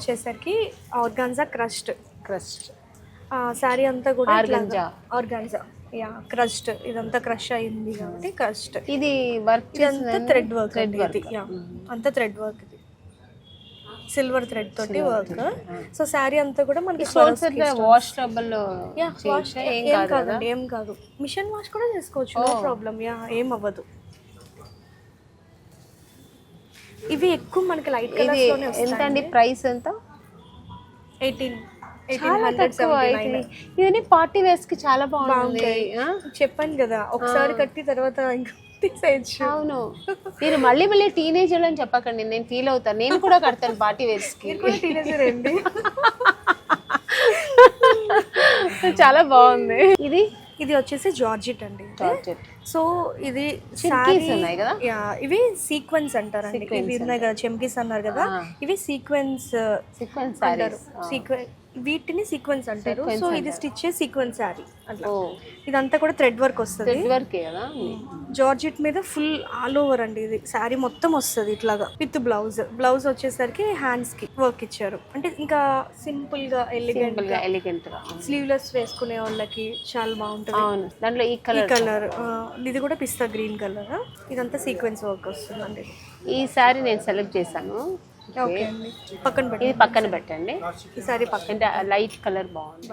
వచ్చేసరికి organza crust. Crust. Sari అంతా కూడా Organza. ఆర్గాన్జా. Yeah crushed. ఇదంతా క్రష్ అయింది కాబట్టి క్రస్ట్. ఇది వర్క్ ఇదంతా థ్రెడ్ వర్క్ వర్క్. యా అంతా థ్రెడ్ వర్క్ ఇది. సిల్వర్ థ్రెడ్ తోటి వర్క్. సో శారీ అంతా కూడా మనకి stones wash trouble yeah wash ఏం ఏం కాదు కాదండి ఏం కాదు. మిషన్ వాష్ కూడా చేసుకోవచ్చు నో ప్రాబ్లం. యా ఏం అవ్వదు. ఇవి ఎక్కువ మనకి లైట్ ఇది కలర్స్లోనే ఎంత అండి ప్రైస్ ఎంత? ఎయిటీన్ చాలా తక్కువ ఇది పార్టీ వేర్స్కి చాలా బాగుంటుంది. ఆ? చెప్పాను కదా ఒకసారి కట్టి తర్వాత అవును. మీరు మళ్ళీ మళ్ళీ టీనేజర్ అని చెప్పకండి నేను ఫీల్ అవుతాను. నేను కూడా కడతాను పార్టీ వేర్స్కి. టీనేజర్ అండి. చాలా బాగుంది. ఇది ఇది వచ్చేసి జార్జిట్ అండి సో ఇది ఇవి సీక్వెన్స్ అంటారండి. ఇవి ఉన్నాయి కదా చెంకీస్ అన్నారు కదా ఇవి సీక్వెన్స్ సీక్వెన్స్ అంటారు. సారీస్ సీక్వెన్ వీటిని సీక్వెన్స్ అంటారు. సో ఇది స్టిచ్ సీక్వెన్స్ శారీ అట్లా. ఇదంతా కూడా థ్రెడ్ వర్క్ వస్తుంది. వర్క్ కదా జార్జెట్ మీద ఫుల్ ఆల్ ఓవర్ అండి ఇది. శారీ మొత్తం వస్తుంది ఇట్లాగా. విత్ బ్లౌజ్ బ్లౌజ్ వచ్చేసరికి హ్యాండ్స్కి వర్క్ ఇచ్చారు. అంటే ఇంకా సింపుల్గా ఎలిగెంట్గా ఎలిగెంట్గా. స్లీవ్లెస్ వేసుకునే వాళ్ళకి చాలా బాగుంటుంది. అవును. దాంట్లో ఈ కలర్ కలర్ ఇది కూడా పిస్తా గ్రీన్ కలర్ ఇదంతా సీక్వెన్స్ వర్క్ వస్తుందండి. ఈ శారీ నేను సెలెక్ట్ చేశాను. పక్కన పెట్టి ఇది పక్కన పెట్టండి. ఈ సారీ పక్కన. లైట్ కలర్ బాగుంది.